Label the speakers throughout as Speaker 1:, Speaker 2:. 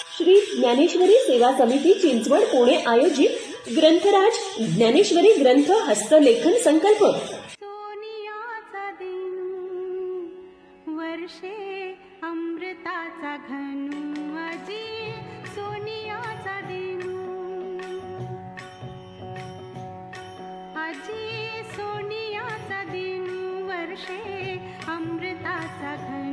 Speaker 1: श्री ज्ञानेश्वरी सेवा समिती चिंचवड पुणे आयोजित ग्रंथराज ज्ञानेश्वरी ग्रंथ हस्तलेखन संकल्प.
Speaker 2: सोनियाचा दिन वर्षे अमृताचा घनु अजी सोनियाचा दिन. अजी सोनियाचा दिन वर्षे अमृताचा घनु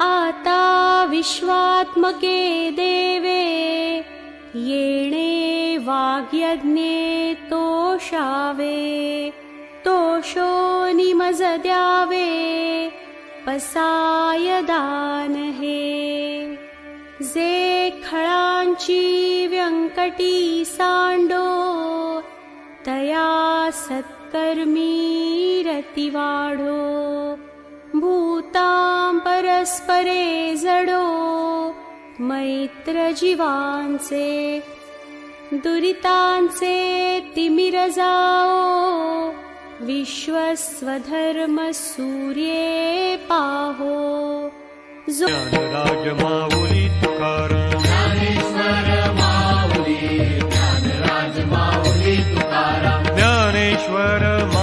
Speaker 3: आता विश्वात्मके देवे येणे वाग्यज्ञे तोषावे तोषो निमज द्यावे पसाय दान जे खळांची व्यंकटी सांडो तया सत्कर्मी रती वाढो भूतां परस्परे जडो मैत्र जीवांचे दुरितांचे तिमिर जाओ विश्वस्वधर्म सूर्ये पाहो
Speaker 4: तुकाराम ईश्वरम